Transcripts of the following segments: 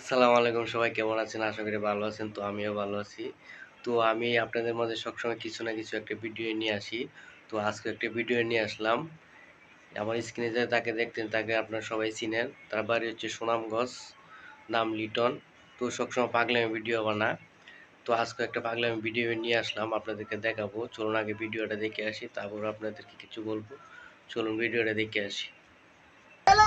আসসালামু আলাইকুম, সবাই কেমন আছেন? আশা করি ভালো আছেন, তো আমিও ভালো আছি। তো আমি আপনাদের মাঝে সবসময় কিছু না কিছু একটা ভিডিও নিয়ে আসি। তো আজকে একটা ভিডিও নিয়ে আসলাম। আমার স্ক্রিনে যে তাকে দেখতেন, তাকে আপনারা সবাই চিনেন। তার বাড়ি হচ্ছে সুনামগঞ্জ, নাম লিটন। তো সবসময় পাগলামি ভিডিও বানা। তো আজকে একটা পাগলামি ভিডিও নিয়ে আসলাম, আপনাদেরকে দেখাবো। চলুন আগে ভিডিওটা দেখে আসি, তারপর আপনাদেরকে কিছু বলব। চলুন ভিডিওটা দেখে আসি।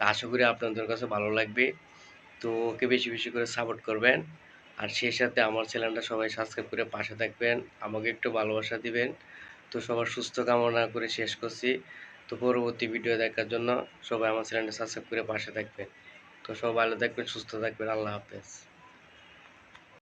আশা করি আপনাদের কাছে ভালো লাগবে। তো ওকে বেশি বেশি করে সাপোর্ট করবেন। আর সেই সাথে আমার চ্যানেলটা সবাই সাবস্ক্রাইব করে পাশে থাকবেন। আমাকে একটু ভালোবাসা দিবেন। তো সবার সুস্থ কামনা করে শেষ করছি। তো পরবর্তী ভিডিও দেখার জন্য সবাই আমার চ্যানেলটা সাবস্ক্রাইব করে পাশে থাকবেন। তো সবাই ভালো থাকবেন, সুস্থ থাকবেন। আল্লাহ হাফেজ।